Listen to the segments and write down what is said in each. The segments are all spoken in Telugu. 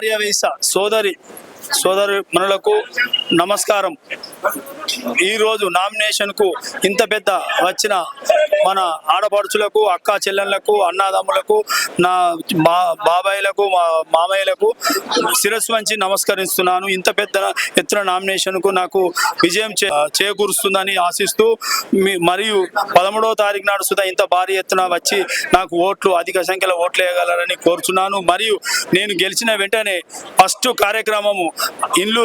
ఆర్యవైశ్య సోదరి సోదరి మనులకు నమస్కారం. ఈరోజు నామినేషన్కు ఇంత పెద్ద వచ్చిన మన ఆడపడుచులకు అక్క చెల్లెళ్ళకు అన్నదమ్ములకు నా మా బాబాయిలకు మా మామయ్యలకు శిరస్సు వంచి నమస్కరిస్తున్నాను. ఇంత పెద్ద ఎత్తున నామినేషన్కు నాకు విజయం చే చేకూరుస్తుందని ఆశిస్తూ మీ మరియు పదమూడవ తారీఖు నాడు సుధా ఇంత భారీ ఎత్తున వచ్చి నాకు ఓట్లు అధిక సంఖ్యలో ఓట్లు వేయగలరని కోరుచున్నాను. మరియు నేను గెలిచిన వెంటనే ఫస్ట్ కార్యక్రమము ఇల్లు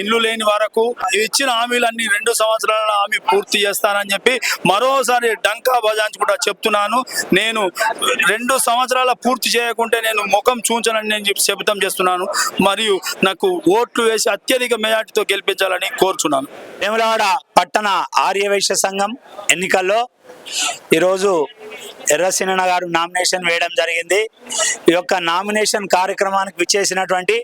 ఇల్లు లేని వరకు ఇచ్చిన హామీలన్నీ రెండు సంవత్సరాల హామీ పూర్తి చేస్తానని చెప్పి మరోసారి డంకా బజాయించుకుంటా చెప్తున్నాను. నేను రెండు సంవత్సరాల పూర్తి చేయకుంటే నేను ముఖం చూంచనని నేను చెప్పి శబ్దం చేస్తున్నాను. మరియు నాకు ఓట్లు వేసి అత్యధిక మెజార్టీతో గెలిపించాలని కోరుచున్నాను. వేములవాడ పట్టణ ఆర్యవైశ్య సంఘం ఎన్నికల్లో ఈరోజు ఎర్రసినన్న గారు నామినేషన్ వేయడం జరిగింది. ఈ యొక్క నామినేషన్ కార్యక్రమానికి విచ్చేసినటువంటి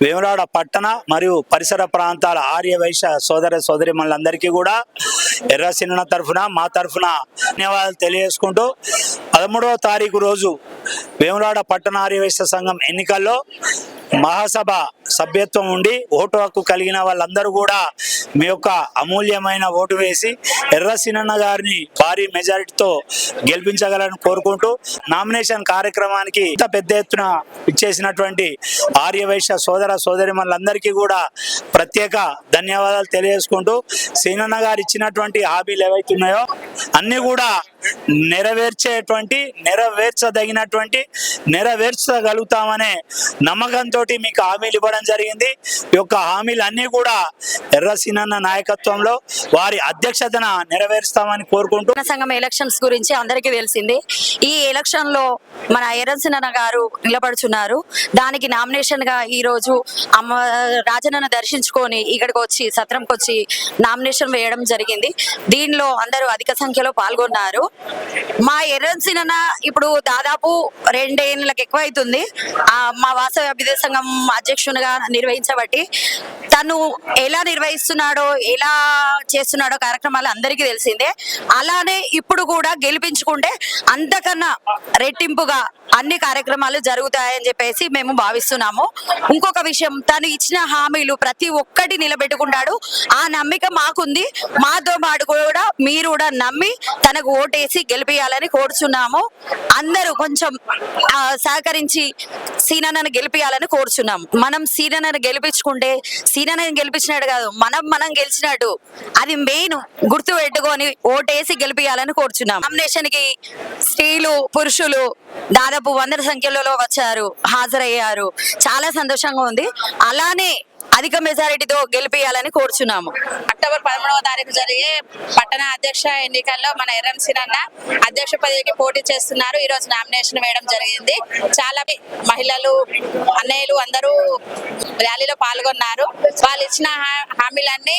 వేములవాడ పట్టణ మరియు పరిసర ప్రాంతాల ఆర్యవైశ్య సోదర సోదరి మనందరికీ కూడా ఎర్రసిన్న తరఫున మా తరఫున ధన్యవాదాలు తెలియజేసుకుంటూ పదమూడవ తారీఖు రోజు వేములాడ పట్టణ ఆర్యవైశ్య సంఘం ఎన్నికల్లో మహాసభ సభ్యత్వం ఉండి ఓటు హక్కు కలిగిన వాళ్ళందరూ కూడా మీ యొక్క అమూల్యమైన ఓటు వేసి ఎర్రసినన్న గారిని భారీ మెజారిటీతో గెలిపించగలని కోరుకుంటూ నామినేషన్ కార్యక్రమానికి ఇంత పెద్ద ఎత్తున ఇచ్చేసినటువంటి ఆర్యవైశ్య సోదర సోదరి మనందరికీ కూడా ప్రత్యేక ధన్యవాదాలు తెలియజేసుకుంటూ సీనన్న గారు ఇచ్చినటువంటి హాబీలు ఏవైతున్నాయో అన్నీ కూడా నెరవేర్చేటువంటి నెరవేర్చదగినటువంటి నెరవేర్చగలుగుతామనే నమ్మకంతో మీకు హామీలు ఇవ్వడం జరిగింది. ఈ యొక్క హామీలన్నీ కూడా ఎర్రసినన్న నాయకత్వంలో వారి అధ్యక్షతన నెరవేరుస్తామని కోరుకుంటూ సంఘం ఎలక్షన్స్ గురించి అందరికీ తెలిసింది. ఈ ఎలక్షన్లో మన ఎర్రసినన్న గారు నిలబడుచున్నారు. దానికి నామినేషన్గా ఈ రోజు అమ్మ రాజనన్న దర్శించుకొని ఇక్కడికి వచ్చి సత్రంకి వచ్చి నామినేషన్ వేయడం జరిగింది. దీనిలో అందరూ అధిక సంఖ్యలో పాల్గొన్నారు. మా ఎర్రసినన్న ఇప్పుడు దాదాపు రెండేళ్ళకి ఎక్కువ అవుతుంది మా వాసవ అభ్యుదయ సంఘం అధ్యక్షునిగా నిర్వహించబట్టి తను ఎలా నిర్వహిస్తున్నాడో ఎలా చేస్తున్నాడో కార్యక్రమాలు అందరికీ తెలిసిందే. అలానే ఇప్పుడు కూడా గెలిపించుకుంటే అంతకన్నా రెట్టింపుగా అన్ని కార్యక్రమాలు జరుగుతాయని చెప్పేసి మేము భావిస్తున్నాము. ఇంకొక విషయం తను ఇచ్చిన హామీలు ప్రతి ఒక్కటి నిలబెట్టుకుంటాడు. ఆ నమ్మిక మాకుంది. మాతో పాటు కూడా మీరు కూడా నమ్మి తనకు ఓటేసి గెలిపియాలని కోరుచున్నాము. అందరూ కొంచెం సహకరించి సీనన్నను గెలిపియాలని కోరుచున్నాం మనం సీనన్నను గెలిపించుకుంటే సీనన్నను గెలిపించినట్టు కాదు మనం మనం గెలిచినట్టు. అది మెయిన్ గుర్తు పెట్టుకొని ఓటేసి గెలిపియాలని కోరుచున్నాం నామినేషన్కి స్త్రీలు పురుషులు దాదాపు వందల సంఖ్యలో వచ్చారు హాజరయ్యారు. చాలా సంతోషంగా ఉంది. అలానే అధిక మెజారిటీతో గెలిపియాలని కోరుచున్నాము. అక్టోబర్ పదమూడవ తారీఖు జరిగే పట్టణ అధ్యక్ష ఎన్నికల్లో మన ఎర్రం సినన్న అధ్యక్ష పదవికి పోటీ చేస్తున్నారు. ఈ రోజు నామినేషన్ వేయడం జరిగింది. చాలా మహిళలు అన్నయ్యలు అందరూ ర్యాలీలో పాల్గొన్నారు. వాళ్ళు ఇచ్చిన హామీలన్నీ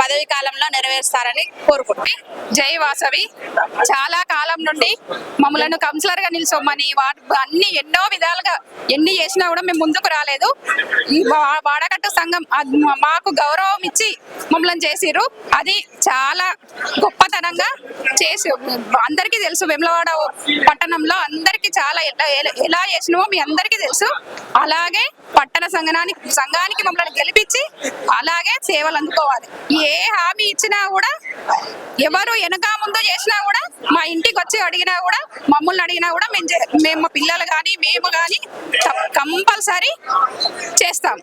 పదవి కాలంలో నెరవేరుస్తారని కోరుకుంటున్నాం. జై వాసవి. చాలా కాలం నుండి మమ్మలను కౌన్సిలర్గా నిల్చోమని వాటి అన్ని ఎన్నో విధాలుగా ఎన్ని చేసినా కూడా మేము ముందుకు రాలేదు. వాడకట్టు సంఘం సంఘం మాకు గౌరవం ఇచ్చి మమ్మల్ని చేసిరు అది చాలా గొప్పతనంగా చేసి అందరికీ తెలుసు వెమ్లవాడ పట్టణంలో అందరికీ చాలా ఎలా ఎలా- చేసినామో మీ అందరికీ తెలుసు. అలాగే పట్టణ సంఘానికి సంఘానికి మమ్మల్ని గెలిపించి అలాగే సేవలు అందుకోవాలి. ఏ హామీ ఇచ్చినా కూడా ఎవరు వెనక ముందు చేసినా కూడా మా ఇంటికి వచ్చి అడిగినా కూడా మమ్మల్ని అడిగినా కూడా మేము చే- మేము మా పిల్లలు కానీ మేము కానీ కంపల్సరీ చేస్తాం.